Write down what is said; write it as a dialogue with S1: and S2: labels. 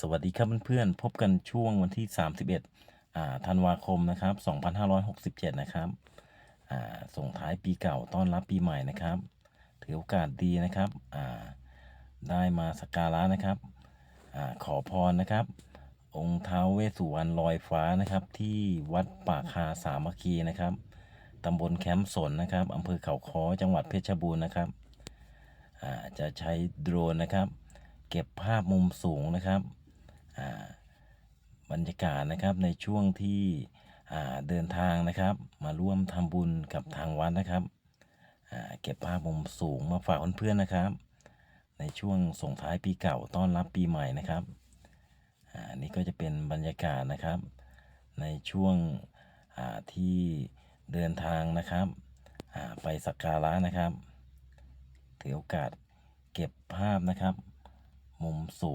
S1: สวัสดีครับเพื่อนๆ พบกันช่วงวันที่ 31อ่าธันวาคมนะครับ 2567 นะครับอ่าส่งท้ายปีเก่าต้อนรับปีใหม่นะครับ ถือโอกาสดีนะครับอ่าได้มาสักการะนะครับอาขอพรนะครับ องค์ท้าวเวสสุวรรณลอยฟ้านะครับ ที่วัดป่าคาสามัคคีนะครับตำบลแคมป์สนนะครับอำเภอเขาค้อจังหวัดเพชรบูรณ์นะครับอ่าจะใช้โดรนนะครับ เก็บภาพมุมสูงนะครับ บรรยากาศนะครับในช่วงที่เดินทางนะครับ มาร่วมทำบุญกับทางวัดนะครับเก็บภาพมุมสูงมาฝากเพื่อนๆนะครับ ในช่วงส่งท้ายปีเก่าต้อนรับปีใหม่นะครับอ่านี่ก็จะเป็นบรรยากาศนะครับ ในช่วงที่เดินทางนะครับไปสักการะนะครับถือโอกาสเก็บภาพนะครับ มุมสูง